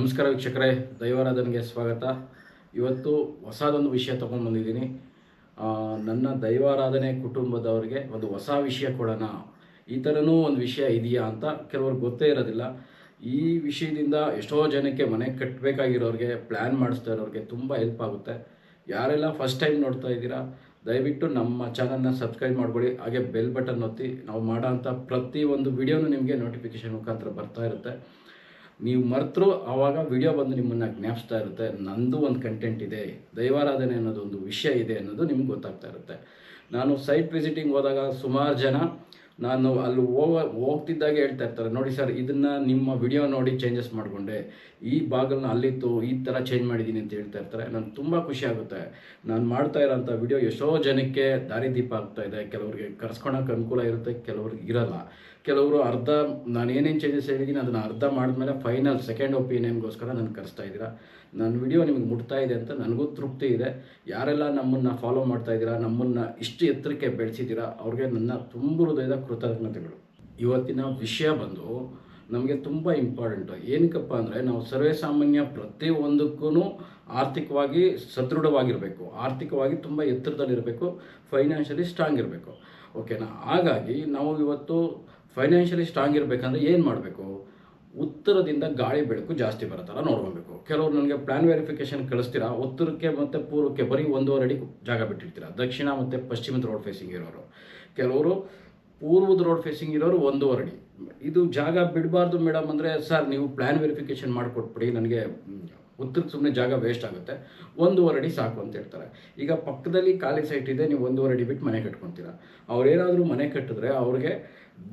ನಮಸ್ಕಾರ ವೀಕ್ಷಕರೇ ದೈವಾರಾಧನೆಗೆ ಸ್ವಾಗತ. ಇವತ್ತು ಹೊಸದೊಂದು ವಿಷಯ ತೊಗೊಂಡು ಬಂದಿದ್ದೀನಿ. ಆ, ನನ್ನ ದೈವಾರಾಧನೆ ಕುಟುಂಬದವರಿಗೆ ಒಂದು ಹೊಸ ವಿಷಯ ಕೊಡೋಣ. ಈ ಥರನೂ ಒಂದು ವಿಷಯ ಇದೆಯಾ ಅಂತ ಕೆಲವ್ರಿಗೆ ಗೊತ್ತೇ ಇರೋದಿಲ್ಲ. ಈ ವಿಷಯದಿಂದ ಎಷ್ಟೋ ಜನಕ್ಕೆ ಮನೆ ಕಟ್ಟಬೇಕಾಗಿರೋರಿಗೆ ಪ್ಲ್ಯಾನ್ ಮಾಡಿಸ್ತಾ ಇರೋರಿಗೆ ತುಂಬ ಹೆಲ್ಪ್ ಆಗುತ್ತೆ. ಯಾರೆಲ್ಲ ಫಸ್ಟ್ ಟೈಮ್ ನೋಡ್ತಾ ಇದ್ದೀರಾ ದಯವಿಟ್ಟು ನಮ್ಮ ಚಾನಲ್ನ ಸಬ್ಸ್ಕ್ರೈಬ್ ಮಾಡ್ಕೊಳ್ಳಿ. ಹಾಗೆ ಬೆಲ್ ಬಟನ್ ಒತ್ತಿ ನಾವು ಮಾಡೋ ಅಂಥ ಪ್ರತಿಯೊಂದು ವಿಡಿಯೋನು ನಿಮಗೆ ನೋಟಿಫಿಕೇಶನ್ ಮುಖಾಂತರ ಬರ್ತಾ ಇರುತ್ತೆ. ನೀವು ಮರೆತರು, ಆವಾಗ ವಿಡಿಯೋ ಬಂದು ನಿಮ್ಮನ್ನು ಜ್ಞಾಪಿಸ್ತಾ ಇರುತ್ತೆ. ನಂದು ಒಂದು ಕಂಟೆಂಟ್ ಇದೆ, ದೈವಾರಾಧನೆ ಅನ್ನೋದು ಒಂದು ವಿಷಯ ಇದೆ ಅನ್ನೋದು ನಿಮ್ಗೆ ಗೊತ್ತಾಗ್ತಾ ಇರುತ್ತೆ. ನಾನು ಸೈಟ್ ವಿಸಿಟಿಂಗ್ ಹೋದಾಗ ಸುಮಾರು ಜನ ನಾನು ಅಲ್ಲಿ ಹೋಗ, ಹೋಗ್ತಿದ್ದಾಗ ಹೇಳ್ತಾ ಇರ್ತಾರೆ, ನೋಡಿ ಸರ್ ಇದನ್ನು ನಿಮ್ಮ ವಿಡಿಯೋ ನೋಡಿ ಚೇಂಜಸ್ ಮಾಡಿಕೊಂಡೆ. ಈ ಭಾಗನ ಅಲ್ಲಿತ್ತು, ಈ ಥರ ಚೇಂಜ್ ಮಾಡಿದ್ದೀನಿ ಅಂತ ಹೇಳ್ತಾ ಇರ್ತಾರೆ. ನಾನು ತುಂಬ ಖುಷಿ ಆಗುತ್ತೆ. ನಾನು ಮಾಡ್ತಾ ಇರೋಂಥ ವಿಡಿಯೋ ಎಷ್ಟೋ ಜನಕ್ಕೆ ದಾರಿದೀಪ ಆಗ್ತಾ ಇದೆ. ಕೆಲವರಿಗೆ ಕರ್ಸ್ಕೊಳಕ್ಕೆ ಅನುಕೂಲ ಇರುತ್ತೆ, ಕೆಲವ್ರಿಗೆ ಇರಲ್ಲ. ಕೆಲವರು ಅರ್ಧ, ನಾನು ಏನೇನು ಚೇಂಜಸ್ ಹೇಳಿದ್ದೀನಿ ಅದನ್ನು ಅರ್ಧ ಮಾಡಿದ್ಮೇಲೆ ಫೈನಲ್ ಸೆಕೆಂಡ್ ಒಪಿನಿಯನ್ಗೋಸ್ಕರ ನಾನು ಕರೆಸ್ತಾ ಇದ್ದೀರಾ? ನನ್ನ ವಿಡಿಯೋ ನಿಮಗೆ ಮುಟ್ತಾ ಇದೆ ಅಂತ ನನಗೂ ತೃಪ್ತಿ ಇದೆ. ಯಾರೆಲ್ಲ ನಮ್ಮನ್ನು ಫಾಲೋ ಮಾಡ್ತಾ ಇದ್ದೀರಾ, ನಮ್ಮನ್ನು ಇಷ್ಟು ಎತ್ತರಕ್ಕೆ ಬೆಳೆಸಿದ್ದೀರಾ, ಅವ್ರಿಗೆ ನನ್ನ ತುಂಬ ಹೃದಯದ ಕೃತಜ್ಞತೆಗಳು. ಇವತ್ತಿನ ವಿಷಯ ಬಂದು ನಮಗೆ ತುಂಬ ಇಂಪಾರ್ಟೆಂಟು ಏನಕ್ಕಪ್ಪ ಅಂದರೆ ನಾವು ಸರ್ವೇ ಸಾಮಾನ್ಯ ಪ್ರತಿಯೊಂದಕ್ಕೂ ಆರ್ಥಿಕವಾಗಿ ಸದೃಢವಾಗಿರಬೇಕು. ಆರ್ಥಿಕವಾಗಿ ತುಂಬ ಎತ್ತರದಲ್ಲಿರಬೇಕು. ಫೈನಾನ್ಷಿಯಲಿ ಸ್ಟ್ರಾಂಗ್ ಇರಬೇಕು. ಓಕೆನಾ ಹಾಗಾಗಿ ನಾವು ಇವತ್ತು ಫೈನಾನ್ಷಿಯಲಿ ಸ್ಟ್ರಾಂಗ್ ಇರಬೇಕಂದ್ರೆ ಏನು ಮಾಡಬೇಕು? ಉತ್ತರದಿಂದ ಗಾಳಿ ಬೆಳಕು ಜಾಸ್ತಿ ಬರೋ ಥರ ನೋಡ್ಕೊಬೇಕು. ಕೆಲವರು ನನಗೆ ಪ್ಲ್ಯಾನ್ ವೆರಿಫಿಕೇಶನ್ ಕಳಿಸ್ತೀರಾ? ಉತ್ತರಕ್ಕೆ ಮತ್ತು ಪೂರ್ವಕ್ಕೆ ಬರೀ ಒಂದೂವರೆ ಅಡಿ ಜಾಗ ಬಿಟ್ಟಿರ್ತೀರಾ? ದಕ್ಷಿಣ ಮತ್ತು ಪಶ್ಚಿಮದ ರೋಡ್ ಫೇಸಿಂಗ್ ಇರೋರು. ಕೆಲವರು ಪೂರ್ವದ ರೋಡ್ ಫೇಸಿಂಗ್ ಇರೋರು ಒಂದೂವರೆ ಅಡಿ. ಇದು ಜಾಗ ಬಿಡಬಾರ್ದು ಮೇಡಮ್ ಅಂದರೆ, ಸರ್, ನೀವು ಪ್ಲ್ಯಾನ್ ವೆರಿಫಿಕೇಶನ್ ಮಾಡಿಕೊಟ್ಬಿಡಿ, ನನಗೆ ಉತ್ತರಕ್ಕೆ ಸುಮ್ಮನೆ ಜಾಗ ವೇಸ್ಟ್ ಆಗುತ್ತೆ. ಒಂದೂವರೆ ಅಡಿ ಸಾಕು ಅಂತ ಹೇಳ್ತಾರೆ. ಈಗ ಪಕ್ಕದಲ್ಲಿ ಖಾಲಿ ಸೈಟ್ ಇದೆ, ನೀವು ಒಂದೂವರೆ ಅಡಿ ಬಿಟ್ಟು ಮನೆ ಕಟ್ಕೊತೀರಾ? ಅವ್ರೇನಾದರೂ ಮನೆ ಕಟ್ಟಿದ್ರೆ ಅವ್ರಿಗೆ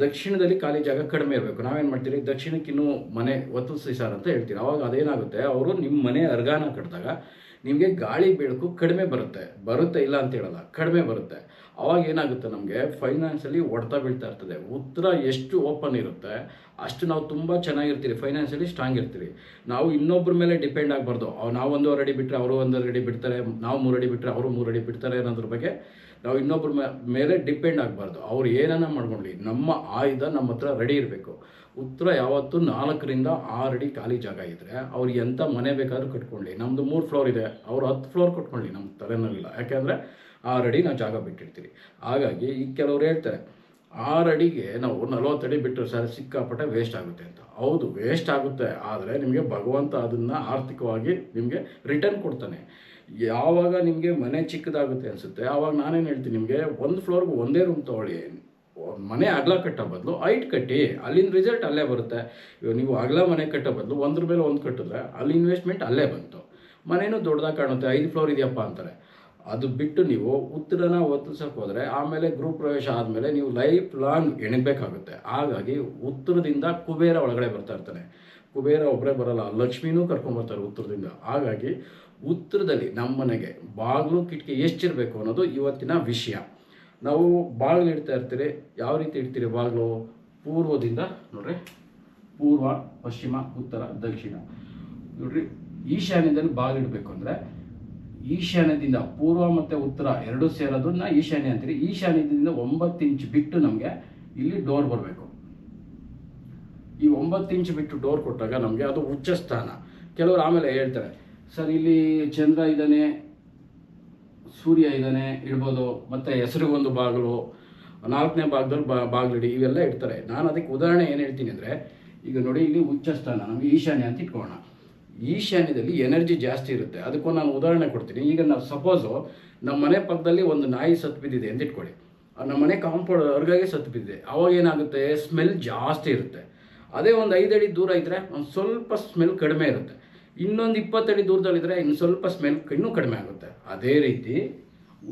ದಕ್ಷಿಣದಲ್ಲಿ ಖಾಲಿ ಜಾಗ ಕಡಿಮೆ ಇರಬೇಕು. ನಾವೇನು ಮಾಡ್ತೀರಿ? ದಕ್ಷಿಣಕ್ಕೆ ಇನ್ನೂ ಮನೆ ಒತ್ತಿಸಿ ಸರ್ ಅಂತ ಹೇಳ್ತೀರಿ. ಅವಾಗ ಅದೇನಾಗುತ್ತೆ? ಅವರು ನಿಮ್ಮ ಮನೆ ಅರ್ಗಾನ ಕಟ್ಟಿದಾಗ ನಿಮಗೆ ಗಾಳಿ ಬೆಳಕು ಕಡಿಮೆ ಬರುತ್ತೆ. ಬರುತ್ತೆ ಇಲ್ಲ ಅಂತ ಹೇಳಲ್ಲ. ಕಡಿಮೆ ಬರುತ್ತೆ. ಅವಾಗ ಏನಾಗುತ್ತೆ ನಮಗೆ? ಫೈನಾನ್ಸಲ್ಲಿ ಹೊಡ್ತಾ ಬೀಳ್ತಾ ಇರ್ತದೆ. ಉತ್ತರ ಎಷ್ಟು ಓಪನ್ ಇರುತ್ತೆ, ಅಷ್ಟು ನಾವು ತುಂಬ ಚೆನ್ನಾಗಿರ್ತೀರಿ. ಫೈನಾನ್ಷಿಯಲಿ ಸ್ಟ್ರಾಂಗ್ ಇರ್ತೀರಿ. ನಾವು ಇನ್ನೊಬ್ಬರ ಮೇಲೆ ಡಿಪೆಂಡ್ ಆಗಬಾರ್ದು. ನಾವು ಒಂದೂವರೆ ಅಡಿ ಬಿಟ್ಟರೆ ಅವರು ಒಂದು ಅಡಿ ಬಿಡ್ತಾರೆ, ನಾವು ಮೂರಡಿ ಬಿಟ್ಟರೆ ಅವರು ಮೂರಡಿ ಬಿಡ್ತಾರೆ ಅನ್ನೋದ್ರ ಬಗ್ಗೆ ನಾವು ಇನ್ನೊಬ್ಬರ ಮೇಲೆ ಡಿಪೆಂಡ್ ಆಗಬಾರ್ದು. ಅವ್ರು ಏನನ್ನ ಮಾಡ್ಕೊಳ್ಳಿ ನಮ್ಮ ಆಯುಧ ನಮ್ಮ ಹತ್ರ ರೆಡಿ ಇರಬೇಕು. ಉತ್ತರ ಯಾವತ್ತು ನಾಲ್ಕರಿಂದ ಆರು ಅಡಿ ಖಾಲಿ ಜಾಗ ಇದ್ದರೆ ಅವ್ರಿಗೆ ಎಂಥ ಮನೆ ಬೇಕಾದರೂ ಕಟ್ಕೊಳ್ಳಿ ನಮ್ಮದು ಮೂರು ಫ್ಲೋರ್ ಇದೆ. ಅವ್ರು ಹತ್ತು ಫ್ಲೋರ್ ಕಟ್ಕೊಳ್ಳಿ ನಮ್ಮ ತಲೆನಲ್ಲಿಲ್ಲ ಯಾಕೆಂದರೆ ಆರು ಅಡಿ ನಾವು ಜಾಗ ಬಿಟ್ಟಿರ್ತೀವಿ. ಹಾಗಾಗಿ ಈ ಕೆಲವ್ರು ಹೇಳ್ತಾರೆ, ಆರು ಅಡಿಗೆ ನಾವು ನಲವತ್ತು ಅಡಿ ಬಿಟ್ಟರೆ ಸರ್ ಸಿಕ್ಕಾಪಟ್ಟೆ ವೇಸ್ಟ್ ಆಗುತ್ತೆ ಅಂತ. ಹೌದು ವೇಸ್ಟ್ ಆಗುತ್ತೆ. ಆದರೆ ನಿಮಗೆ ಭಗವಂತ ಅದನ್ನು ಆರ್ಥಿಕವಾಗಿ ನಿಮಗೆ ರಿಟರ್ನ್ ಕೊಡ್ತಾನೆ. ಯಾವಾಗ ನಿಮಗೆ ಮನೆ ಚಿಕ್ಕದಾಗುತ್ತೆ ಅನಿಸುತ್ತೆ ಆವಾಗ ನಾನೇನು ಹೇಳ್ತೀನಿ ನಿಮಗೆ, ಒಂದು ಫ್ಲೋರ್ಗೆ ಒಂದೇ ರೂಮ್ ತೊಗೊಳ್ಳಿ. ಮನೆ ಅಗಲ ಕಟ್ಟೋ ಬದಲು ಐಟ್ ಕಟ್ಟಿ ಅಲ್ಲಿನ ರಿಸಲ್ಟ್ ಅಲ್ಲೇ ಬರುತ್ತೆ. ಇವಾಗ ನೀವು ಅಗಲ ಮನೆ ಕಟ್ಟೋ ಬದಲು ಒಂದ್ರ ಮೇಲೆ ಒಂದು ಕಟ್ಟಿದ್ರೆ ಅಲ್ಲಿ ಇನ್ವೆಸ್ಟ್ಮೆಂಟ್ ಅಲ್ಲೇ ಬಂತು. ಮನೇನೂ ದೊಡ್ಡದಾಗಿ ಕಾಣುತ್ತೆ, ಐದು ಫ್ಲೋರ್ ಇದೆಯಪ್ಪ ಅಂತಾರೆ. ಅದು ಬಿಟ್ಟು ನೀವು ಉತ್ತರನ ಒತ್ತಿಸಕ್ಕೆ ಹೋದರೆ ಆಮೇಲೆ ಗ್ರೂಪ್ ಪ್ರವೇಶ ಆದಮೇಲೆ ನೀವು ಲೈಫ್ ಲಾಂಗ್ ಎಣಿಬೇಕಾಗುತ್ತೆ ಹಾಗಾಗಿ ಉತ್ತರದಿಂದ ಕುಬೇರ ಒಳಗಡೆ ಬರ್ತಾ ಇರ್ತಾನೆ. ಕುಬೇರ ಒಬ್ಬರೇ ಬರಲ್ಲ, ಲಕ್ಷ್ಮಿನೂ ಕರ್ಕೊಂಬರ್ತಾರೆ ಉತ್ತರದಿಂದ. ಹಾಗಾಗಿ ಉತ್ತರದಲ್ಲಿ ನಮ್ಮ ಮನೆಗೆ ಬಾಗಿಲು ಕಿಟಕಿ ಎಷ್ಟಿರಬೇಕು ಅನ್ನೋದು ಇವತ್ತಿನ ವಿಷಯ. ನಾವು ಬಾಗಿಲು ಇಡ್ತಾ ಇರ್ತೀರಿ. ಯಾವ ರೀತಿ ಇಡ್ತೀರಿ ಬಾಗಿಲು? ಪೂರ್ವದಿಂದ ನೋಡ್ರಿ. ಪೂರ್ವ, ಪಶ್ಚಿಮ, ಉತ್ತರ, ದಕ್ಷಿಣ. ನೋಡ್ರಿ, ಈಶಾನ್ಯದಲ್ಲಿ ಬಾಗಿಲು ಇಡಬೇಕು ಅಂದರೆ ಈಶಾನ್ಯದಿಂದ ಪೂರ್ವ ಮತ್ತು ಉತ್ತರ ಎರಡೂ ಸೇರೋದನ್ನ ಈಶಾನ್ಯ ಅಂತೀರಿ. ಈಶಾನ್ಯದಿಂದ ಒಂಬತ್ತು ಇಂಚ್ ಬಿಟ್ಟು ನಮಗೆ ಇಲ್ಲಿ ಡೋರ್ ಬರಬೇಕು. ಈ ಒಂಬತ್ತು ಇಂಚ್ ಬಿಟ್ಟು ಡೋರ್ ಕೊಟ್ಟಾಗ ನಮಗೆ ಅದು ಉಚ್ಚ ಸ್ಥಾನ ಕೆಲವರು ಆಮೇಲೆ ಹೇಳ್ತಾರೆ ಸರ್, ಇಲ್ಲಿ ಚಂದ್ರ ಇದ್ದಾನೆ, ಸೂರ್ಯ ಇದ್ದಾನೆ, ಇಡ್ಬೋದು. ಮತ್ತು ಹೆಸರಿಗೊಂದು ಬಾಗಿಲು, ನಾಲ್ಕನೇ ಭಾಗದಲ್ಲಿ ಬಾ, ಬಾಗಿಲಿಡಿ, ಇವೆಲ್ಲ ಇಡ್ತಾರೆ. ನಾನು ಅದಕ್ಕೆ ಉದಾಹರಣೆ ಏನು ಹೇಳ್ತೀನಿ ಅಂದರೆ, ಈಗ ನೋಡಿ, ಇಲ್ಲಿ ಉಚ್ಚ ಸ್ಥಾನ ನಮಗೆ ಈಶಾನ್ಯ ಅಂತ ಇಟ್ಕೋಣ ಈಶಾನ್ಯದಲ್ಲಿ ಎನರ್ಜಿ ಜಾಸ್ತಿ ಇರುತ್ತೆ. ಅದಕ್ಕೂ ನಾನು ಉದಾಹರಣೆ ಕೊಡ್ತೀನಿ. ಈಗ ನಾವು ಸಪೋಸು, ನಮ್ಮ ಮನೆ ಪಕ್ಕದಲ್ಲಿ ಒಂದು ನಾಯಿ ಸತ್ತು ಬಿದ್ದಿದೆ ಅಂತ ಇಟ್ಕೊಳ್ಳಿ. ನಮ್ಮ ಮನೆ ಕಾಂಪೌಂಡ್ ಹೊರಗಾಗಿ ಸತ್ತು ಬಿದ್ದಿದೆ ಅವಾಗ ಏನಾಗುತ್ತೆ? ಸ್ಮೆಲ್ ಜಾಸ್ತಿ ಇರುತ್ತೆ. ಅದೇ ಒಂದು ಐದಡಿ ದೂರ ಇದ್ದರೆ ಒಂದು ಸ್ವಲ್ಪ ಸ್ಮೆಲ್ ಕಡಿಮೆ ಇರುತ್ತೆ. ಇನ್ನೊಂದು ಇಪ್ಪತ್ತಡಿ ದೂರದಲ್ಲಿದ್ದರೆ ಇನ್ನು ಸ್ವಲ್ಪ ಸ್ಮೆಲ್ ಇನ್ನೂ ಕಡಿಮೆ ಆಗುತ್ತೆ. ಅದೇ ರೀತಿ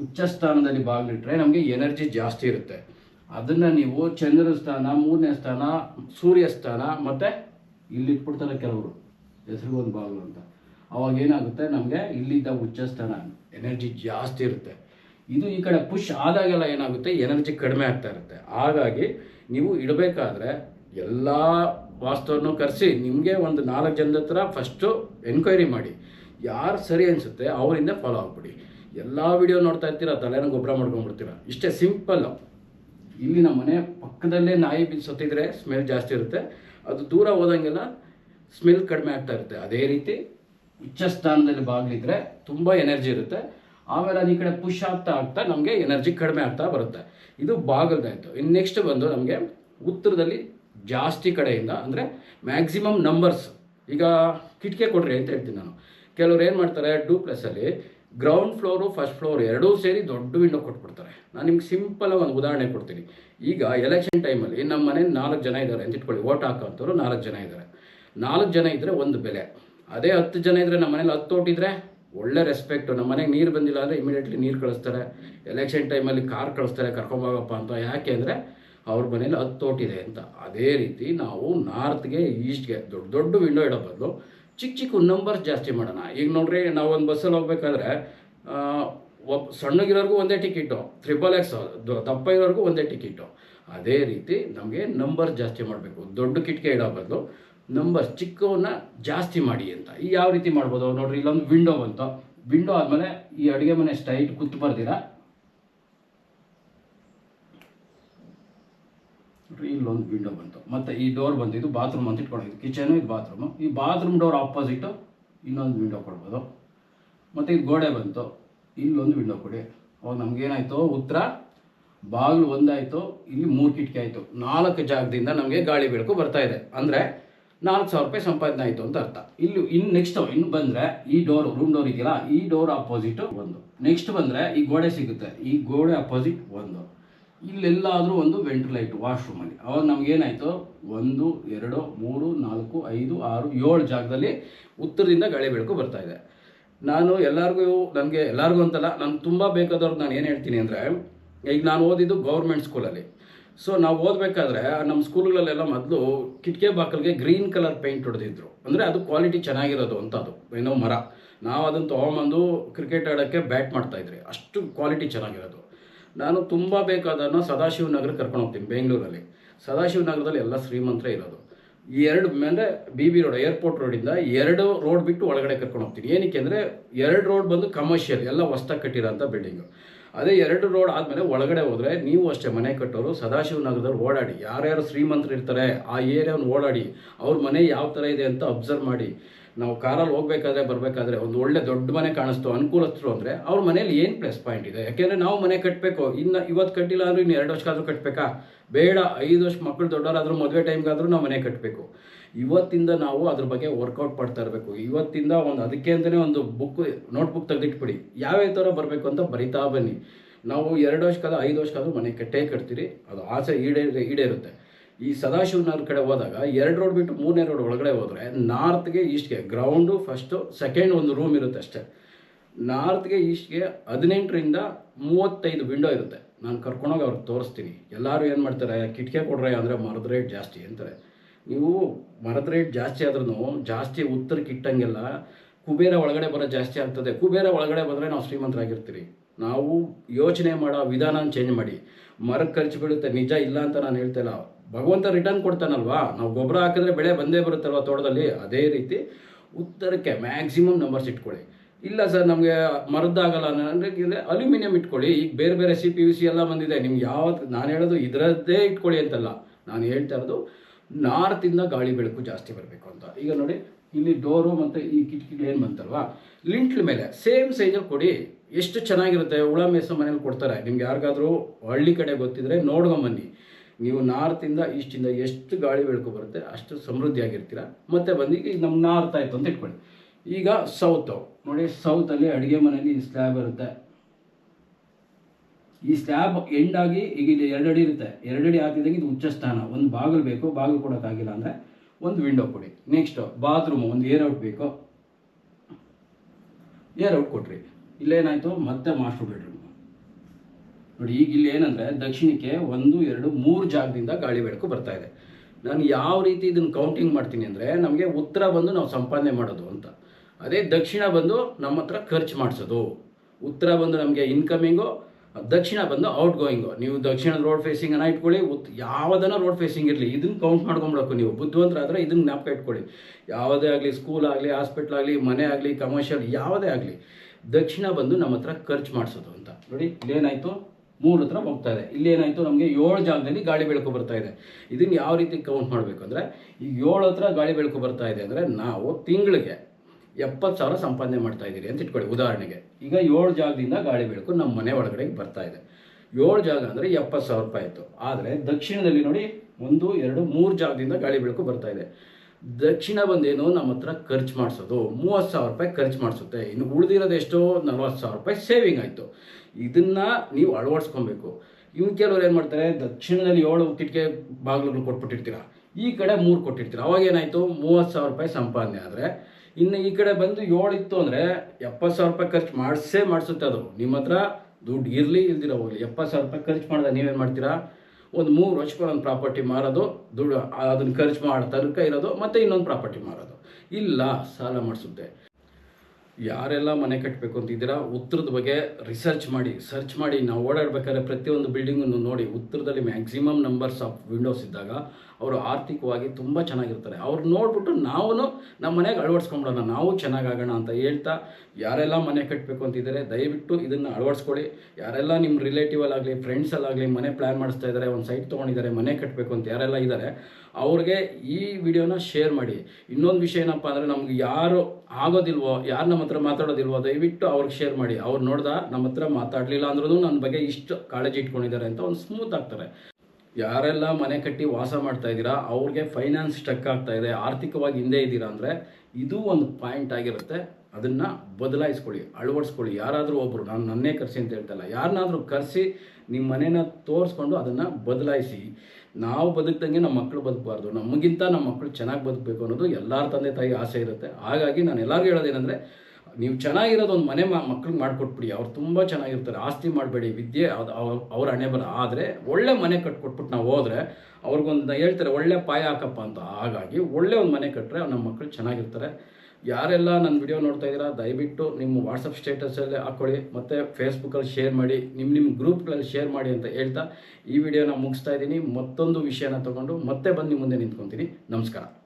ಉಚ್ಚ ಸ್ಥಾನದಲ್ಲಿ ಬಾಗಿಲಿಟ್ರೆ ನಮಗೆ ಎನರ್ಜಿ ಜಾಸ್ತಿ ಇರುತ್ತೆ. ಅದನ್ನು ನೀವು ಚಂದ್ರ ಸ್ಥಾನ, ಮೂರನೇ ಸ್ಥಾನ, ಸೂರ್ಯ ಸ್ಥಾನ ಮತ್ತು ಇಲ್ಲಿ ಇಟ್ಬಿಡ್ತಾರೆ ಕೆಲವರು. ಹೆಸರು ಒಂದು ಬಾಗಿಲು ಅಂತ. ಅವಾಗ ಏನಾಗುತ್ತೆ ನಮಗೆ ಇಲ್ಲಿದ್ದ ಉಚ್ಚ ಸ್ಥಾನ ಎನರ್ಜಿ ಜಾಸ್ತಿ ಇರುತ್ತೆ. ಇದು ಈ ಕಡೆ ಪುಷ್ ಆದಾಗೆಲ್ಲ ಏನಾಗುತ್ತೆ? ಎನರ್ಜಿ ಕಡಿಮೆ ಆಗ್ತಾ ಇರುತ್ತೆ. ಹಾಗಾಗಿ ನೀವು ಇಡಬೇಕಾದ್ರೆ ಎಲ್ಲ ವಾಸ್ತವವನ್ನು ಕರೆಸಿ, ನಿಮಗೆ ಒಂದು ನಾಲ್ಕು ಜನದ ಹತ್ರ ಫಸ್ಟು ಎನ್ಕ್ವೈರಿ ಮಾಡಿ. ಯಾರು ಸರಿ ಅನಿಸುತ್ತೆ ಅವರಿಂದ ಫಾಲೋ ಆಗ್ಬಿಡಿ. ಎಲ್ಲ ವಿಡಿಯೋ ನೋಡ್ತಾ ಇರ್ತೀರಾ, ತಲೆನ ಗೊಬ್ಬರ ಮಾಡ್ಕೊಂಡ್ಬಿಡ್ತೀರಾ. ಇಷ್ಟೇ ಸಿಂಪಲ್ಲು ಇಲ್ಲಿ ನಮ್ಮ ಮನೆ ಪಕ್ಕದಲ್ಲೇ ನಾಯಿ ಬಿದ್ದು ಸ್ಮೆಲ್ ಜಾಸ್ತಿ ಇರುತ್ತೆ. ಅದು ದೂರ ಹೋದಂಗೆಲ್ಲ ಸ್ಮೆಲ್ ಕಡಿಮೆ ಆಗ್ತಾ ಇರುತ್ತೆ. ಅದೇ ರೀತಿ ಉಚ್ಚ ಸ್ಥಾನದಲ್ಲಿ ಬಾಗಿಲಿದ್ರೆ ತುಂಬ ಎನರ್ಜಿ ಇರುತ್ತೆ. ಆಮೇಲೆ ಅದು ಈ ಕಡೆ ಪುಷ್ ಆಗ್ತಾ ಆಗ್ತಾ ನಮಗೆ ಎನರ್ಜಿ ಕಡಿಮೆ ಆಗ್ತಾ ಬರುತ್ತೆ. ಇದು ಬಾಗಲ್ದಾಯ್ತು. ಇನ್ನು ನೆಕ್ಸ್ಟ್ ಬಂದು ನಮಗೆ ಉತ್ತರದಲ್ಲಿ ಜಾಸ್ತಿ ಕಡೆಯಿಂದ, ಅಂದರೆ ಮ್ಯಾಕ್ಸಿಮಮ್ ನಂಬರ್ಸ್ ಈಗ ಕಿಟಕಿ ಕೊಡ್ರಿ ಅಂತ ಹೇಳ್ತೀನಿ ನಾನು. ಕೆಲವ್ರು ಏನು ಮಾಡ್ತಾರೆ ಡೂಪ್ಲೆಸ್ಸಲ್ಲಿ ಗ್ರೌಂಡ್ ಫ್ಲೋರು ಫಸ್ಟ್ ಫ್ಲೋರ್ ಎರಡೂ ಸೇರಿ ದೊಡ್ಡ ವಿಂಡೋ ಕೊಟ್ಬಿಡ್ತಾರೆ. ನಾನು ನಿಮ್ಗೆ ಸಿಂಪಲ್ ಒಂದು ಉದಾಹರಣೆ ಕೊಡ್ತೀನಿ. ಈಗ ಎಲೆಕ್ಷನ್ ಟೈಮಲ್ಲಿ ನಮ್ಮ ಮನೆ ನಾಲ್ಕು ಜನ ಇದ್ದಾರೆ ಅಂತ ಇಟ್ಕೊಳ್ಳಿ. ಓಟ್ ಹಾಕೋಂಥವ್ರು ನಾಲ್ಕು ಜನ ಇದ್ದಾರೆ. ನಾಲ್ಕು ಜನ ಇದ್ದರೆ ಒಂದು ಬೆಲೆ. ಅದೇ ಹತ್ತು ಜನ ಇದ್ದರೆ ನಮ್ಮ ಮನೇಲಿ ಹತ್ತು ಓಟಿದ್ರೆ ಒಳ್ಳೆ ರೆಸ್ಪೆಕ್ಟು ನಮ್ಮ ಮನೆಗೆ ನೀರು ಬಂದಿಲ್ಲ ಅಂದರೆ ಇಮಿಡಿಯೇಟ್ಲಿ ನೀರು ಕಳಿಸ್ತಾರೆ. ಎಲೆಕ್ಷನ್ ಟೈಮಲ್ಲಿ ಕಾರ್ ಕಳಿಸ್ತಾರೆ ಕರ್ಕೊಂಬೋಗಪ್ಪ ಅಂತ. ಯಾಕೆ ಅಂದರೆ ಅವ್ರ ಮನೇಲಿ ಹತ್ತು ತೋಟಿದೆ ಅಂತ. ಅದೇ ರೀತಿ ನಾವು ನಾರ್ತ್ಗೆ, ಈಸ್ಟ್ಗೆ ದೊಡ್ಡ ದೊಡ್ಡ ವಿಂಡೋ ಇಡೋ ಬದಲು ಚಿಕ್ಕ ಚಿಕ್ಕ ನಂಬರ್ಸ್ ಜಾಸ್ತಿ ಮಾಡೋಣ. ಈಗ ನೋಡ್ರಿ, ನಾವು ಒಂದು ಬಸ್ಸಲ್ಲಿ ಹೋಗ್ಬೇಕಾದ್ರೆ ಒಬ್ಬ ಸಣ್ಣಗಿರೋರ್ಗೂ ಒಂದೇ ಟಿಕೆಟು ತ್ರಿಬಲ್ ಎಕ್ಸ್ ದಪ್ಪ ಇರೋರ್ಗೂ ಒಂದೇ ಟಿಕೆಟು ಅದೇ ರೀತಿ ನಮಗೆ ನಂಬರ್ ಜಾಸ್ತಿ ಮಾಡಬೇಕು. ದೊಡ್ಡ ಕಿಟಕಿ ಇಡೋ ಬದಲು ನಂಬರ್ ಚಿಕ್ಕವನ್ನ ಜಾಸ್ತಿ ಮಾಡಿ ಅಂತ. ಈ ಯಾವ ರೀತಿ ಮಾಡ್ಬೋದು? ನೋಡ್ರಿ, ಇಲ್ಲೊಂದು ವಿಂಡೋ ಬಂತು. ವಿಂಡೋ ಆದಮೇಲೆ ಈ ಅಡುಗೆ ಮನೆ ಸ್ಟೈಟ್ ಕೂತ್ ಬರ್ದಿರಾ ನೋಡ್ರಿ ಇಲ್ಲೊಂದು ವಿಂಡೋ ಬಂತು. ಮತ್ತೆ ಈ ಡೋರ್ ಬಂತು ಇದು ಬಾತ್ರೂಮ್ ಅಂತ ಇಟ್ಕೊಂಡಿದ್ದು. ಕಿಚನು ಇದು ಬಾತ್ರೂಮು ಈ ಬಾತ್ರೂಮ್ ಡೋರ್ ಆಪೋಸಿಟು ಇನ್ನೊಂದು ವಿಂಡೋ ಕೊಡ್ಬೋದು. ಮತ್ತು ಇದು ಗೋಡೆ ಬಂತು. ಇಲ್ಲೊಂದು ವಿಂಡೋ ಕೊಡಿ. ಅವಾಗ ನಮಗೇನಾಯಿತು ಉತ್ತರ, ಬಾಗಿಲು ಒಂದಾಯಿತು ಇಲ್ಲಿ ಮೂರು ಕಿಟಕಿ ಆಯಿತು. ನಾಲ್ಕು ಜಾಗದಿಂದ ನಮಗೆ ಗಾಳಿ ಬೆಳಕು ಬರ್ತಾ ಇದೆ. ಅಂದರೆ ನಾಲ್ಕು ಸಾವಿರ ರೂಪಾಯಿ ಸಂಪಾದನೆ ಆಯಿತು ಅಂತ ಅರ್ಥ. ಇಲ್ಲಿ ಇನ್ನು ನೆಕ್ಸ್ಟ್ ಇನ್ನು ಬಂದರೆ ಈ ಡೋರ್ ರೂಮ್ ಡೋರ್ ಇದೆಯಲ್ಲ, ಈ ಡೋರ್ ಅಪೋಸಿಟ್ ಒಂದು. ನೆಕ್ಸ್ಟ್ ಬಂದರೆ ಈ ಗೋಡೆ ಸಿಗುತ್ತೆ. ಈ ಗೋಡೆ ಅಪೋಸಿಟ್ ಒಂದು. ಇಲ್ಲೆಲ್ಲಾದರೂ ಒಂದು ವೆಂಟಿಲೈಟ್ ವಾಶ್ರೂಮಲ್ಲಿ ಅವಾಗ ನಮಗೇನಾಯಿತು ಒಂದು, ಎರಡು, ಮೂರು, ನಾಲ್ಕು, ಐದು, ಆರು, ಏಳು ಜಾಗದಲ್ಲಿ ಉತ್ತರದಿಂದ ಗಾಳಿ ಬೆಳಕು ಬರ್ತಾ ಇದೆ. ನಾನು ಎಲ್ಲರಿಗೂ ನನಗೆ ಎಲ್ಲರಿಗೂ ಅಂತಲ್ಲ ನಾನು ತುಂಬ ಬೇಕಾದವ್ರಿಗೆ ನಾನು ಏನು ಹೇಳ್ತೀನಿ ಅಂದರೆ, ಈಗ ನಾನು ಓದಿದ್ದು ಗೌರ್ಮೆಂಟ್ ಸ್ಕೂಲಲ್ಲಿ ಸೊ ನಾವು ಓದಬೇಕಾದ್ರೆ ನಮ್ಮ ಸ್ಕೂಲ್ಗಳಲ್ಲೆಲ್ಲ ಮೊದಲು ಕಿಟಕಿ ಬಾಕಲ್ಗೆ ಗ್ರೀನ್ ಕಲರ್ ಪೇಂಟ್ ಹೊಡೆದಿದ್ರು. ಅಂದರೆ ಅದು ಕ್ವಾಲಿಟಿ ಚೆನ್ನಾಗಿರೋದು ಅಂತ ಅದು. ಏನೋ ಮರ. ನಾವು ಅದನ್ನು ತೊಗೊಂಬಂದು ಕ್ರಿಕೆಟ್ ಆಡೋಕ್ಕೆ ಬ್ಯಾಟ್ ಮಾಡ್ತಾಯಿದ್ರಿ ಅಷ್ಟು ಕ್ವಾಲಿಟಿ ಚೆನ್ನಾಗಿರೋದು. ನಾನು ತುಂಬ ಬೇಕಾದನ್ನು ಸದಾಶಿವ ನಗರ ಕರ್ಕೊಂಡು ಹೋಗ್ತೀನಿ, ಬೆಂಗಳೂರಲ್ಲಿ. ಸದಾಶಿವ ನಗರದಲ್ಲಿ ಎಲ್ಲ ಶ್ರೀಮಂತರೇ ಇರೋದು. ಎರಡು, ಅಂದರೆ ಬಿ ಬಿ ರೋಡ್, ಏರ್ಪೋರ್ಟ್ ರೋಡಿಂದ ಎರಡು ರೋಡ್ ಬಿಟ್ಟು ಒಳಗಡೆ ಕರ್ಕೊಂಡು ಹೋಗ್ತೀನಿ. ಏನಕ್ಕೆ ಅಂದರೆ ಎರಡು ರೋಡ್ ಬಂದು ಕಮರ್ಷಿಯಲ್ ಎಲ್ಲ ಹೊಸ್ದಾಗಿ ಕಟ್ಟಿರೋಂಥ ಬಿಲ್ಡಿಂಗು ಅದೇ ಎರಡು ರೋಡ್ ಆದಮೇಲೆ ಒಳಗಡೆ ಹೋದರೆ ನೀವು ಅಷ್ಟೇ ಮನೆ ಕಟ್ಟೋರು, ಸದಾಶಿವ ನಗರದಲ್ಲಿ ಓಡಾಡಿ. ಯಾರ್ಯಾರು ಶ್ರೀಮಂತರು ಇರ್ತಾರೆ, ಆ ಏರಿಯಾವನ್ನು ಓಡಾಡಿ. ಅವ್ರ ಮನೆ ಯಾವ ಥರ ಇದೆ ಅಂತ ಅಬ್ಸರ್ವ್ ಮಾಡಿ. ನಾವು ಕಾರಲ್ಲಿ ಹೋಗ್ಬೇಕಾದ್ರೆ, ಬರಬೇಕಾದ್ರೆ ಒಂದು ಒಳ್ಳೆ ದೊಡ್ಡ ಮನೆ ಕಾಣಿಸ್ತು, ಅನುಕೂಲಸ್ಥರು ಅಂದರೆ ಅವ್ರ ಮನೇಲಿ ಏನು ಪ್ಲಸ್ ಪಾಯಿಂಟ್ ಇದೆ? ಯಾಕೆಂದರೆ ನಾವು ಮನೆ ಕಟ್ಟಬೇಕು ಇನ್ನು ಇವತ್ತು ಕಟ್ಟಿಲ್ಲ ಅಂದ್ರೆ ಇನ್ನು ಎರಡು ವರ್ಷಕ್ಕಾದ್ರೂ ಕಟ್ಟಬೇಕಾ ಬೇಡ, ಐದು ವರ್ಷ ಮಕ್ಕಳು ದೊಡ್ಡವರಾದ್ರೂ, ಮದುವೆ ಟೈಮ್ಗಾದ್ರೂ ನಾವು ಮನೆ ಕಟ್ಟಬೇಕು ಇವತ್ತಿಂದ ನಾವು ಅದ್ರ ಬಗ್ಗೆ ವರ್ಕೌಟ್ ಮಾಡ್ತಾ ಇರಬೇಕು. ಇವತ್ತಿಂದ ಒಂದು ಅದಕ್ಕೆ ಅಂತಲೇ ಒಂದು ಬುಕ್ ನೋಟ್ಬುಕ್ ತೆಗೆದಿಟ್ಬಿಡಿ. ಯಾವ್ಯಾವ ಥರ ಬರಬೇಕು ಅಂತ ಬರಿತಾ ಬನ್ನಿ. ನಾವು ಎರಡು ವರ್ಷಕ್ಕಾದ ಐದು ವರ್ಷಕ್ಕಾದ್ರೂ ಮನೆ ಕಟ್ಟೇ ಕಟ್ತೀರಿ. ಅದು ಆಸೆ ಈಡೇ ಈಡೇರುತ್ತೆ. ಈ ಸದಾಶಿವನಗರ ಕಡೆ ಹೋದಾಗ ಎರಡು ರೋಡ್ ಬಿಟ್ಟು ಮೂರನೇ ರೋಡ್ ಒಳಗಡೆ ಹೋದರೆ ನಾರ್ತ್ಗೆ ಈಸ್ಟ್ಗೆ ಗ್ರೌಂಡು ಫಸ್ಟು ಸೆಕೆಂಡ್ ಒಂದು ರೂಮ್ ಇರುತ್ತೆ ಅಷ್ಟೇ. ನಾರ್ತ್ಗೆ ಈಸ್ಟ್ಗೆ ಹದಿನೆಂಟರಿಂದ ಮೂವತ್ತೈದು ವಿಂಡೋ ಇರುತ್ತೆ. ನಾನು ಕರ್ಕೊಂಡೋಗಿ ಅವ್ರಿಗೆ ತೋರಿಸ್ತೀನಿ. ಎಲ್ಲರೂ ಏನು ಮಾಡ್ತಾರೆ, ಕಿಟಕಿ ಕೊಡ್ರೆ ಅಂದರೆ ಮರದ ರೇಟ್ ಜಾಸ್ತಿ ಅಂತಾರೆ. ನೀವು ಮರದ ರೇಟ್ ಜಾಸ್ತಿ ಆದ್ರೂ ಜಾಸ್ತಿ ಉತ್ತರಕ್ಕೆ ಇಟ್ಟಂಗೆಲ್ಲ ಕುಬೇರ ಒಳಗಡೆ ಬರೋ ಜಾಸ್ತಿ ಆಗ್ತದೆ. ಕುಬೇರ ಒಳಗಡೆ ಬಂದರೆ ನಾವು ಶ್ರೀಮಂತರಾಗಿರ್ತೀವಿ ನಾವು ಯೋಚನೆ ಮಾಡೋ ವಿಧಾನ ಚೇಂಜ್ ಮಾಡಿ. ಮರಕ್ಕೆ ಖರ್ಚು ಬೀಳುತ್ತೆ, ನಿಜ ಇಲ್ಲ ಅಂತ ನಾನು ಹೇಳ್ತಾ ಇಲ್ಲ. ಭಗವಂತ ರಿಟರ್ನ್ ಕೊಡ್ತಾನಲ್ವಾ? ನಾವು ಗೊಬ್ಬರ ಹಾಕಿದ್ರೆ ಬೆಳೆ ಬಂದೇ ಬರುತ್ತಲ್ವ ತೋಟದಲ್ಲಿ? ಅದೇ ರೀತಿ ಉತ್ತರಕ್ಕೆ ಮ್ಯಾಕ್ಸಿಮಮ್ ನಂಬರ್ಸ್ ಇಟ್ಕೊಳ್ಳಿ. ಇಲ್ಲ ಸರ್ ನಮಗೆ ಮರದ್ದಾಗಲ್ಲ ಅಂದರೆ ಅಲ್ಯೂಮಿನಿಯಂ ಇಟ್ಕೊಳ್ಳಿ. ಈಗ ಬೇರೆ ಬೇರೆ ಸಿ ಪಿ ಯು ಸಿ ಎಲ್ಲ ಬಂದಿದೆ. ನಿಮ್ಗೆ ಯಾವತ್ತು ನಾನು ಹೇಳೋದು ಇದರದ್ದೇ ಇಟ್ಕೊಳ್ಳಿ ಅಂತಲ್ಲ. ನಾನು ಹೇಳ್ತಾ ಇರೋದು ನಾರ್ತಿಂದ ಗಾಳಿ ಬೆಳಕು ಜಾಸ್ತಿ ಬರಬೇಕು ಅಂತ. ಈಗ ನೋಡಿ, ಇಲ್ಲಿ ಡೋರು ಮತ್ತು ಈ ಕಿಟಕಿಗಳು ಏನು ಬಂತಲ್ವಾ? ಲಿಂಟ್ಲ್ ಮೇಲೆ ಸೇಮ್ ಸೈಜಲ್ಲಿ ಕೊಡಿ. ಎಷ್ಟು ಚೆನ್ನಾಗಿರುತ್ತೆ? ಹುಳ, ಮೇಸ ಮನೇಲಿ ಕೊಡ್ತಾರೆ. ನಿಮ್ಗೆ ಯಾರಿಗಾದರೂ ಹಳ್ಳಿ ಕಡೆ ಗೊತ್ತಿದ್ರೆ ನೋಡ್ಕೊಂಬನ್ನಿ ನೀವು ನಾರ್ತಿಂದ ಈಸ್ಟಿಂದ ಎಷ್ಟು ಗಾಳಿ ಬೆಳಕು ಬರುತ್ತೆ ಅಷ್ಟು ಸಮೃದ್ಧಿಯಾಗಿರ್ತೀರ. ಮತ್ತೆ ಬಂದು ಈಗ ನಮ್ಮ ನಾರ್ತ್ ಆಯಿತು ಅಂತ ಇಟ್ಕೊಳ್ಳಿ. ಈಗ ಸೌತು ನೋಡಿ ಸೌತಲ್ಲಿ ಅಡುಗೆ ಮನೆಯಲ್ಲಿ ಈ ಸ್ಲ್ಯಾಬ್ ಇರುತ್ತೆ. ಈ ಸ್ಲ್ಯಾಬ್ ಎಂಡ್ ಆಗಿ ಈಗ ಇಲ್ಲಿ ಎರಡಡಿ ಇರುತ್ತೆ. ಎರಡಡಿ ಹಾಕಿದಾಗ ಇದು ಉಚ್ಚ ಸ್ಥಾನ ಒಂದು ಬಾಗಿಲು ಬೇಕು, ಬಾಗಿಲು ಕೊಡೋಕ್ಕಾಗಿಲ್ಲ ಅಂದರೆ ಒಂದು ವಿಂಡೋ ಕೊಡಿ. ನೆಕ್ಸ್ಟ್ ಬಾತ್ರೂಮ್ ಒಂದು ಏರ್ ಔಟ್ ಬೇಕು. ಏರ್ ಔಟ್ ಕೊಟ್ರಿ. ಇಲ್ಲೇನಾಯಿತು? ಮತ್ತೆ ಮಾಸ್ಟರ್ ಬೆಡ್ರೂಮ್ ನೋಡಿ, ಈಗ ಇಲ್ಲಿ ಏನಂದರೆ ದಕ್ಷಿಣಕ್ಕೆ ಒಂದು, ಎರಡು, ಮೂರು ಜಾಗದಿಂದ ಗಾಳಿ ಬೆಳಕು ಬರ್ತಾ ಇದೆ. ನಾನು ಯಾವ ರೀತಿ ಇದನ್ನು ಕೌಂಟಿಂಗ್ ಮಾಡ್ತೀನಿ ಅಂದರೆ ನಮಗೆ ಉತ್ತರ ಬಂದು ನಾವು ಸಂಪಾದನೆ ಮಾಡೋದು ಅಂತ. ಅದೇ ದಕ್ಷಿಣ ಬಂದು ನಮ್ಮ ಹತ್ರ ಖರ್ಚು ಮಾಡಿಸೋದು. ಉತ್ತರ ಬಂದು ನಮಗೆ ಇನ್ಕಮಿಂಗು ದಕ್ಷಿಣ ಬಂದು ಔಟ್ ಗೋಯಿಂಗು ನೀವು ದಕ್ಷಿಣದ ರೋಡ್ ಫೇಸಿಂಗ್ ಅನ್ನ ಇಟ್ಕೊಳ್ಳಿ, ಉತ್, ಯಾವುದನ್ನ ರೋಡ್ ಫೇಸಿಂಗ್ ಇರಲಿ, ಇದನ್ನು ಕೌಂಟ್ ಮಾಡ್ಕೊಂಬಿಡಬೇಕು ನೀವು. ಬುದ್ಧಿವಂತರಾದರೆ ಇದನ್ನು ಜ್ಞಾಪಕ ಇಟ್ಕೊಳ್ಳಿ. ಯಾವುದೇ ಆಗಲಿ ಸ್ಕೂಲ್ ಆಗಲಿ ಹಾಸ್ಪಿಟ್ಲ್ ಆಗಲಿ, ಮನೆ ಆಗಲಿ ಕಮರ್ಷಿಯಲ್ ಯಾವುದೇ ಆಗಲಿ, ದಕ್ಷಿಣ ಬಂದು ನಮ್ಮ ಹತ್ರ ಖರ್ಚು ಮಾಡಿಸೋದು ಅಂತ. ನೋಡಿ, ಇಲ್ಲೇನಾಯಿತು? ಮೂರು ಹತ್ರ ಹೋಗ್ತಾ ಇದೆ. ಇಲ್ಲಿ ಏನಾಯಿತು? ನಮಗೆ ಏಳು ಜಾಗದಲ್ಲಿ ಗಾಳಿ ಬೆಳಕು ಬರ್ತಾ ಇದೆ. ಇದನ್ನು ಯಾವ ರೀತಿ ಕೌಂಟ್ ಮಾಡಬೇಕು ಅಂದರೆ, ಈ ಏಳು ಹತ್ರ ಗಾಳಿ ಬೆಳಕು ಬರ್ತಾ ಇದೆ ಅಂದರೆ, ನಾವು ತಿಂಗಳಿಗೆ ಎಪ್ಪತ್ತು ಸಾವಿರ ಸಂಪಾದನೆ ಮಾಡ್ತಾ ಇದ್ದೀರಿ ಅಂತ ಇಟ್ಕೊಳ್ಳಿ. ಉದಾಹರಣೆಗೆ, ಈಗ ಏಳು ಜಾಗದಿಂದ ಗಾಳಿ ಬೆಳಕು ನಮ್ಮ ಮನೆ ಒಳಗಡೆ ಬರ್ತಾ ಇದೆ. ಏಳು ಜಾಗ ಅಂದರೆ ಎಪ್ಪತ್ತು ಸಾವಿರ ರೂಪಾಯಿ ಆಯಿತು. ಆದರೆ ದಕ್ಷಿಣದಲ್ಲಿ ನೋಡಿ, ಒಂದು, ಎರಡು, ಮೂರು ಜಾಗದಿಂದ ಗಾಳಿ ಬೆಳಕು ಬರ್ತಾ ಇದೆ. ದಕ್ಷಿಣ ಬಂದೇನು ನಮ್ಮ ಹತ್ರ ಖರ್ಚು ಮಾಡಿಸೋದು, ಮೂವತ್ತು ಸಾವಿರ ರೂಪಾಯಿ ಖರ್ಚು ಮಾಡಿಸುತ್ತೆ. ಇನ್ನು ಉಳಿದಿರೋದು ಎಷ್ಟೋ ನಲ್ವತ್ತು ಸಾವಿರ ರೂಪಾಯಿ ಸೇವಿಂಗ್ ಆಯಿತು. ಇದನ್ನು ನೀವು ಅಳವಡಿಸ್ಕೊಬೇಕು. ಇವ್ನ ಕೆಲವ್ರು ಏನು ಮಾಡ್ತಾರೆ, ದಕ್ಷಿಣದಲ್ಲಿ ಏಳು ಕಿಟಕಿ ಬಾಗಿಲುಗಳು ಕೊಟ್ಬಿಟ್ಟಿರ್ತೀರ? ಈ ಕಡೆ ಮೂರು ಕೊಟ್ಟಿರ್ತೀರ? ಅವಾಗ ಏನಾಯಿತು? ಮೂವತ್ತು ಸಾವಿರ ರೂಪಾಯಿ ಸಂಪಾದನೆ ಆದರೆ, ಇನ್ನು ಈ ಕಡೆ ಬಂದು ಏಳು ಇತ್ತು ಅಂದರೆ ಎಪ್ಪತ್ತು ಸಾವಿರ ರೂಪಾಯಿ ಖರ್ಚು ಮಾಡಿಸೇ ಮಾಡಿಸುತ್ತೆ ಅದು. ನಿಮ್ಮ ಹತ್ರ ದುಡ್ಡು ಇರಲಿ, ಇಲ್ದಿರ ಹೋಗಲಿ. ಎಪ್ಪತ್ತು ಸಾವಿರ ರೂಪಾಯಿ ಖರ್ಚು ಮಾಡಿದ್ರೆ ನೀವೇನು ಮಾಡ್ತೀರಾ? ಒಂದು ಮೂರು ವರ್ಷಕ್ಕೆ ಒಂದು ಪ್ರಾಪರ್ಟಿ ಮಾರೋದು, ದುಡ್ಡು ಅದನ್ನು ಖರ್ಚು ಮಾಡೋ ತನಕ ಇರೋದು, ಮತ್ತು ಇನ್ನೊಂದು ಪ್ರಾಪರ್ಟಿ ಮಾರೋದು. ಇಲ್ಲ, ಸಾಲ ಮಾಡಿಸುತ್ತೆ. ಯಾರೆಲ್ಲ ಮನೆ ಕಟ್ಟಬೇಕು ಅಂತಿದ್ದೀರಾ ಉತ್ತರದ ಬಗ್ಗೆ ರಿಸರ್ಚ್ ಮಾಡಿ ಸರ್ಚ್ ಮಾಡಿ, ನಾವು ಓಡಾಡಬೇಕಾದ್ರೆ ಪ್ರತಿಯೊಂದು ಬಿಲ್ಡಿಂಗನ್ನು ನೋಡಿ, ಉತ್ತರದಲ್ಲಿ ಮ್ಯಾಕ್ಸಿಮಮ್ ನಂಬರ್ಸ್ ಆಫ್ ವಿಂಡೋಸ್ ಇದ್ದಾಗ ಅವರು ಆರ್ಥಿಕವಾಗಿ ತುಂಬ ಚೆನ್ನಾಗಿರ್ತಾರೆ. ಅವ್ರು ನೋಡ್ಬಿಟ್ಟು ನಾವು ನಮ್ಮ ಮನೆಗೆ ಅಳವಡಿಸ್ಕೊಂಬಿಡೋಣ, ನಾವು ಚೆನ್ನಾಗಾಗೋಣ ಅಂತ ಹೇಳ್ತಾ ಯಾರೆಲ್ಲ ಮನೆ ಕಟ್ಟಬೇಕು ಅಂತಿದ್ದಾರೆ, ದಯವಿಟ್ಟು ಇದನ್ನು ಅಳವಡಿಸ್ಕೊಳ್ಳಿ ಯಾರೆಲ್ಲ ನಿಮ್ಮ ರಿಲೇಟಿವಲ್ಲಾಗಲಿ ಫ್ರೆಂಡ್ಸಲ್ಲಾಗಲಿ ಮನೆ ಪ್ಲ್ಯಾನ್ ಮಾಡಿಸ್ತಾ ಇದ್ದಾರೆ ಒಂದು ಸೈಟ್ ತೊಗೊಂಡಿದ್ದಾರೆ ಮನೆ ಕಟ್ಟಬೇಕು ಅಂತ ಯಾರೆಲ್ಲ ಇದ್ದಾರೆ ಅವ್ರಿಗೆ ಈ ವಿಡಿಯೋನ ಶೇರ್ ಮಾಡಿ. ಇನ್ನೊಂದು ವಿಷಯ ಏನಪ್ಪ ಅಂದರೆ ನಮ್ಗೆ ಯಾರು ಆಗೋದಿಲ್ವೋ, ಯಾರು ನಮ್ಮ ಹತ್ರ ಮಾತಾಡೋದಿಲ್ವೋ, ದಯವಿಟ್ಟು ಅವ್ರಿಗೆ ಶೇರ್ ಮಾಡಿ. ಅವ್ರು ನೋಡ್ದ ನಮ್ಮ ಹತ್ರ ಮಾತಾಡಲಿಲ್ಲ ಅಂದ್ರೂ ನನ್ನ ಬಗ್ಗೆ ಇಷ್ಟು ಕಾಳಜಿ ಇಟ್ಕೊಂಡಿದ್ದಾರೆ ಅಂತ ಒಂದು ಸ್ಮೂತ್ ಆಗ್ತಾರೆ. ಯಾರೆಲ್ಲ ಮನೆ ಕಟ್ಟಿ ವಾಸ ಮಾಡ್ತಾ ಇದ್ದೀರಾ, ಅವ್ರಿಗೆ ಫೈನಾನ್ಸ್ ಸ್ಟಕ್ ಆಗ್ತಾ ಇದೆ, ಆರ್ಥಿಕವಾಗಿ ಹಿಂದೆ ಇದ್ದೀರಾ ಅಂದರೆ ಇದು ಒಂದು ಪಾಯಿಂಟ್ ಆಗಿರುತ್ತೆ. ಅದನ್ನು ಬದಲಾಯಿಸ್ಕೊಳ್ಳಿ, ಅಳವಡಿಸ್ಕೊಳ್ಳಿ. ಯಾರಾದರೂ ಒಬ್ಬರು ನಾನು ನನ್ನೇ ಕರೆಸಿ ಅಂತ ಹೇಳ್ತಲ್ಲ ಯಾರನ್ನಾದರೂ ಕರೆಸಿ ನಿಮ್ಮ ಮನೇನ ತೋರಿಸ್ಕೊಂಡು ಅದನ್ನು ಬದಲಾಯಿಸಿ. ನಾವು ಬದುಕ್ದಂಗೆ ನಮ್ಮ ಮಕ್ಕಳು ಬದುಕಬಾರ್ದು. ನಮಗಿಂತ ನಮ್ಮ ಮಕ್ಕಳು ಚೆನ್ನಾಗಿ ಬದುಕಬೇಕು ಅನ್ನೋದು ಎಲ್ಲರ ತಂದೆ ತಾಯಿ ಆಸೆ ಇರುತ್ತೆ. ಹಾಗಾಗಿ ನಾನು ಎಲ್ಲರಿಗೂ ಹೇಳೋದೇನೆಂದರೆ ನೀವು ಚೆನ್ನಾಗಿರೋದು ಒಂದು ಮನೆ ಮಕ್ಳಿಗೆ ಮಾಡಿಕೊಟ್ಬಿಡಿ. ಅವ್ರು ತುಂಬ ಚೆನ್ನಾಗಿರ್ತಾರೆ. ಆಸ್ತಿ ಮಾಡಬೇಡಿ, ವಿದ್ಯೆ ಅದು ಅವ್ರ- ಹಣೆ ಆದರೆ ಒಳ್ಳೆ ಮನೆ ಕಟ್ಕೊಟ್ಬಿಟ್ಟು ನಾವು ಹೋದರೆ ಅವ್ರಿಗೊಂದು ಹೇಳ್ತಾರೆ, ಒಳ್ಳೆ ಪಾಯ ಹಾಕಪ್ಪ ಅಂತ. ಹಾಗಾಗಿ ಒಳ್ಳೆ ಒಂದು ಮನೆ ಕಟ್ಟರೆ ನಮ್ಮ ಮಕ್ಕಳು ಚೆನ್ನಾಗಿರ್ತಾರೆ. ಯಾರೆಲ್ಲ ನನ್ನ ವಿಡಿಯೋ ನೋಡ್ತಾ ಇದ್ದೀರಾ, ದಯವಿಟ್ಟು ನಿಮ್ಮ ವಾಟ್ಸಪ್ ಸ್ಟೇಟಸಲ್ಲಿ ಹಾಕ್ಕೊಳ್ಳಿ ಮತ್ತು ಫೇಸ್ಬುಕ್ಕಲ್ಲಿ ಶೇರ್ ಮಾಡಿ ನಿಮ್ಮ ನಿಮ್ಮ ಗ್ರೂಪ್ಗಳಲ್ಲಿ ಶೇರ್ ಮಾಡಿ ಅಂತ ಹೇಳ್ತಾ ಈ ವಿಡಿಯೋನ ಮುಗಿಸ್ತಾ ಇದ್ದೀನಿ. ಮತ್ತೊಂದು ವಿಷಯನ ತೊಗೊಂಡು ಮತ್ತೆ ಬಂದು ಮುಂದೆ ನಿಂತ್ಕೊತೀನಿ. ನಮಸ್ಕಾರ.